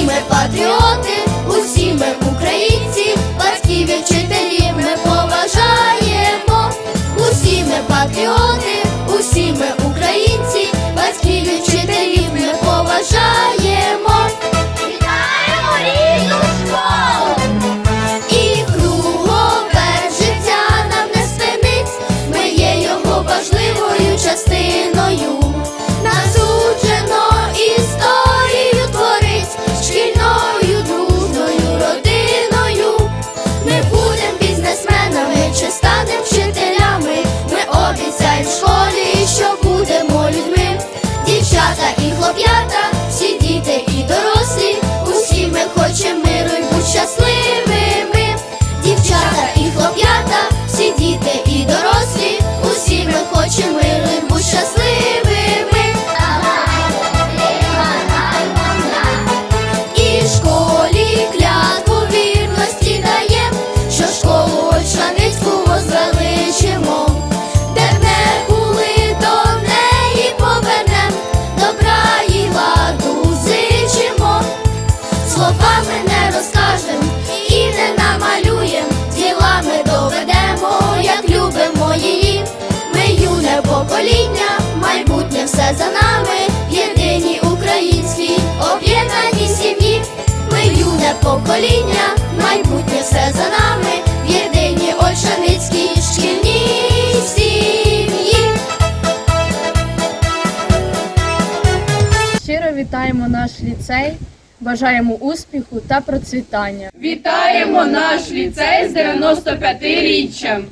ми патріоти, усі ми українці, батьків і вчителів ми поважаємо. Усі ми патріоти, усі ми українці, батьків і вчителів ми поважаємо. Дівчата і хлоп'ята, всі діти і дорослі, усі ми хочемо все за нами, в єдиній українській об'єднаній сім'ї. Ми юне покоління, майбутнє все за нами, в єдиній Ольшаницькій шкільній сім'ї. Щиро вітаємо наш ліцей, бажаємо успіху та процвітання. Вітаємо наш ліцей з 95-річчям!